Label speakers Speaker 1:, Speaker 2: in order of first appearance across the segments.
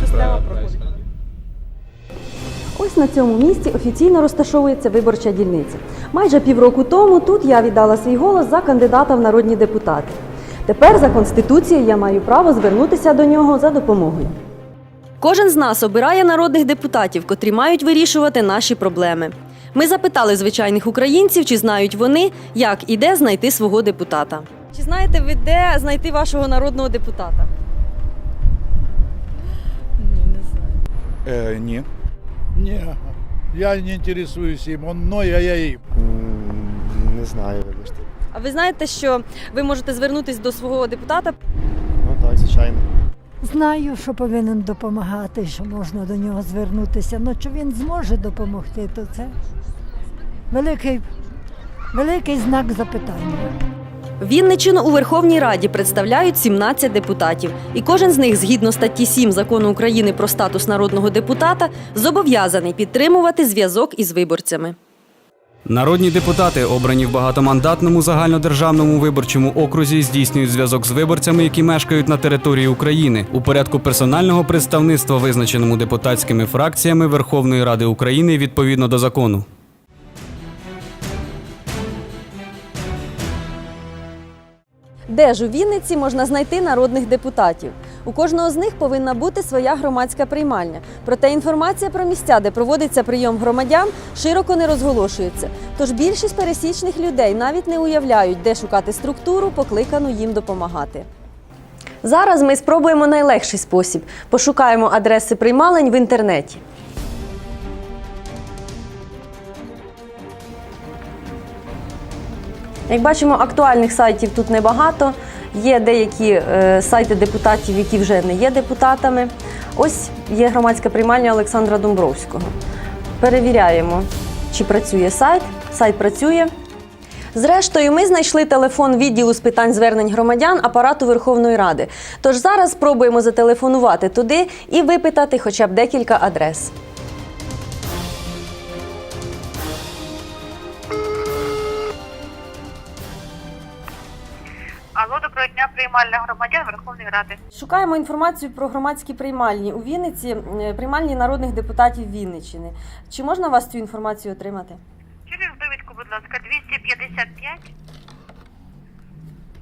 Speaker 1: система проходить. Ось на цьому місці офіційно розташовується виборча дільниця. Майже півроку тому тут я віддала свій голос за кандидата в народні депутати. Тепер за конституцією я маю право звернутися до нього за допомогою. Кожен з нас обирає народних депутатів, котрі мають вирішувати наші проблеми. Ми запитали звичайних українців, чи знають вони, як і де знайти свого депутата. Чи знаєте ви, де знайти вашого народного депутата?
Speaker 2: Е, ні.
Speaker 3: Не, я не интересуюсь им. Он мной, а я им.
Speaker 4: Не знаю, вибачте.
Speaker 1: А ви знаєте, що ви можете звернутися до свого депутата?
Speaker 4: Ну так, звичайно.
Speaker 5: Знаю, що повинен допомагати, що можна до нього звернутися. Ну чи він зможе допомогти, то це великий, великий знак запитання.
Speaker 1: Вінничину у Верховній Раді представляють 17 депутатів, і кожен з них, згідно статті 7 закону України про статус народного депутата, зобов'язаний підтримувати зв'язок із виборцями.
Speaker 6: Народні депутати, обрані в багатомандатному загальнодержавному виборчому окрузі, здійснюють зв'язок з виборцями, які мешкають на території України у порядку персонального представництва, визначеному депутатськими фракціями Верховної Ради України відповідно до закону.
Speaker 1: Де ж у Вінниці можна знайти народних депутатів? У кожного з них повинна бути своя громадська приймальня. Проте інформація про місця, де проводиться прийом громадян, широко не розголошується. Тож більшість пересічних людей навіть не уявляють, де шукати структуру, покликану їм допомагати. Зараз ми спробуємо найлегший спосіб: пошукаємо адреси приймалень в інтернеті. Як бачимо, актуальних сайтів тут небагато. Є деякі е, сайти депутатів, які вже не є депутатами. Ось є громадська приймальня Олександра Домбровського. Перевіряємо, чи працює сайт. Сайт працює. Зрештою, ми знайшли телефон відділу з питань звернень громадян апарату Верховної Ради. Тож зараз спробуємо зателефонувати туди і випитати хоча б декілька адрес.
Speaker 7: Дня, приймальна громадян Верховної Ради.
Speaker 1: Шукаємо інформацію про громадські приймальні у Вінниці, приймальні народних депутатів Вінниччини. Чи можна вас цю інформацію отримати?
Speaker 7: Через довідку, будь ласка, 255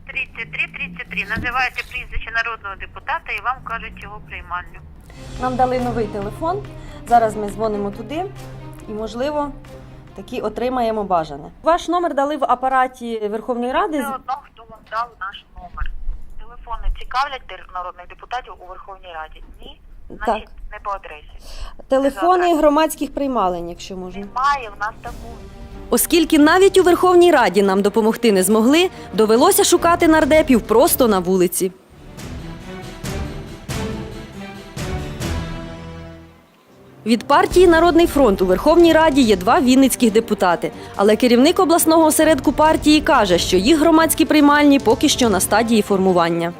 Speaker 7: 33 33. Називаєте прізвище народного депутата і вам кажуть його приймальню.
Speaker 1: Нам дали новий телефон. Зараз ми дзвонимо туди і, можливо, таки отримаємо бажане. Ваш номер дали в апараті Верховної Ради.
Speaker 7: Все одно, дав наш номер. Телефони цікавлять народних депутатів у Верховній Раді? Ні? Значить, не по адресі.
Speaker 1: Телефони громадських приймалень, якщо можна.
Speaker 7: Немає в нас табу.
Speaker 1: Оскільки навіть у Верховній Раді нам допомогти не змогли, довелося шукати нардепів просто на вулиці. Від партії Народний фронт у Верховній Раді є два вінницьких депутати. Але керівник обласного осередку партії каже, що їх громадські приймальні поки що на стадії формування.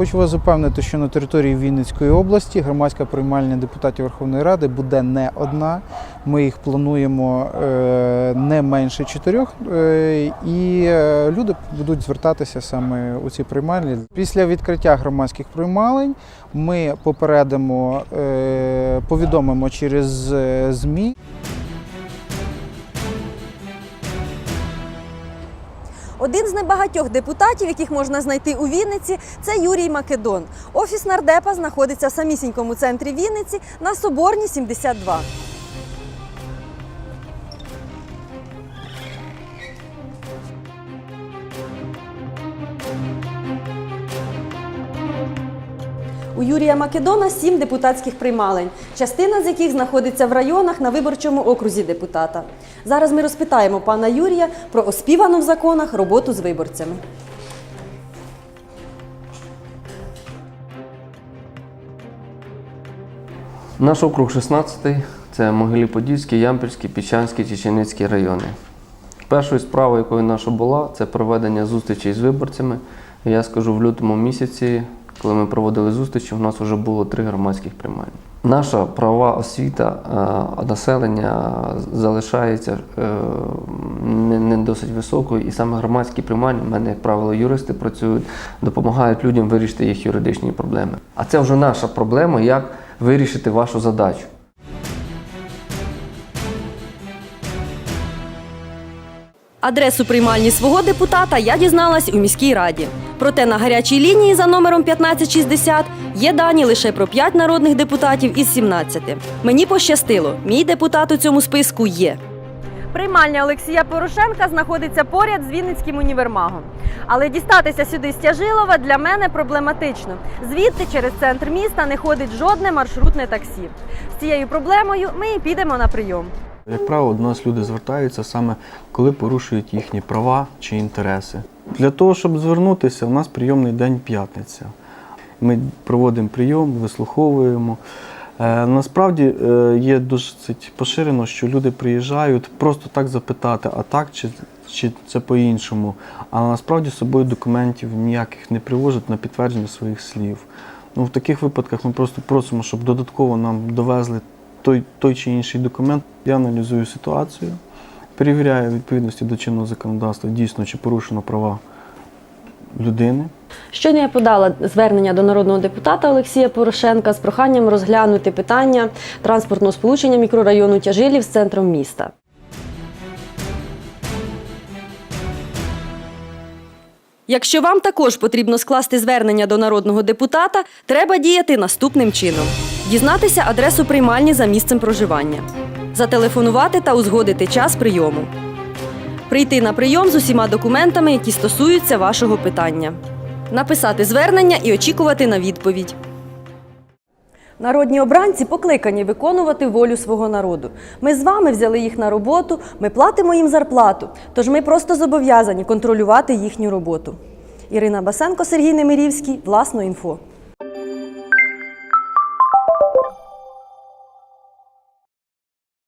Speaker 8: Хочу вас запевнити, що на території Вінницької області громадська приймальня депутатів Верховної Ради буде не одна. Ми їх плануємо е, не менше чотирьох, е, і е, люди будуть звертатися саме у ці приймальні. Після відкриття громадських приймалень ми попередимо, повідомимо через ЗМІ.
Speaker 1: Один з небагатьох депутатів, яких можна знайти у Вінниці, це Юрій Македон. Офіс нардепа знаходиться в самісінькому центрі Вінниці на Соборній 72. У Юрія Македона сім депутатських приймалень, частина з яких знаходиться в районах на виборчому окрузі депутата. Зараз ми розпитаємо пана Юрія про оспівану в законах роботу з виборцями.
Speaker 9: Наш округ 16 це Могилі-Подільський, Ямпільський, Пічанський, Чеченицький райони. Першою справою, якою наша була, це проведення зустрічей з виборцями. Я скажу, в лютому місяці, коли ми проводили зустрічі, у нас вже було три громадських приймальні. Наша правова освіта е, населення залишається е, не, досить високою, і саме громадські приймальні, в мене, як правило, юристи працюють, допомагають людям вирішити їх юридичні проблеми. А це вже наша проблема, як вирішити вашу задачу.
Speaker 1: Адресу приймальні свого депутата я дізналась у міській раді. Проте на гарячій лінії за номером 1560 є дані лише про 5 народних депутатів із 17. Мені пощастило, мій депутат у цьому списку є. Приймальня Олексія Порошенка знаходиться поряд з Вінницьким універмагом. Але дістатися сюди з Тяжилова для мене проблематично. Звідти через центр міста не ходить жодне маршрутне таксі. З цією проблемою ми і підемо на прийом.
Speaker 2: Як правило, до нас люди звертаються саме коли порушують їхні права чи інтереси. Для того, щоб звернутися, у нас прийомний день п'ятниця. Ми проводимо прийом, вислуховуємо. Е, насправді е, є досить поширено, що люди приїжджають просто так запитати, а так чи, чи це по-іншому. А насправді з собою документів ніяких не привозять на підтвердження своїх слів. Ну, в таких випадках ми просто просимо, щоб додатково нам довезли той, той чи інший документ. Я аналізую ситуацію, перевіряю відповідності до чинного законодавства, дійсно, чи порушено права людини.
Speaker 1: Щойно я подала звернення до народного депутата Олексія Порошенка з проханням розглянути питання транспортного сполучення мікрорайону Тяжилів з центром міста. Якщо вам також потрібно скласти звернення до народного депутата, треба діяти наступним чином: дізнатися адресу приймальні за місцем проживання, зателефонувати та узгодити час прийому, прийти на прийом з усіма документами, які стосуються вашого питання, написати звернення і очікувати на відповідь. Народні обранці покликані виконувати волю свого народу. Ми з вами взяли їх на роботу, ми платимо їм зарплату, тож ми просто зобов'язані контролювати їхню роботу. Ірина Басенко, Сергій Немирівський, власно інфо.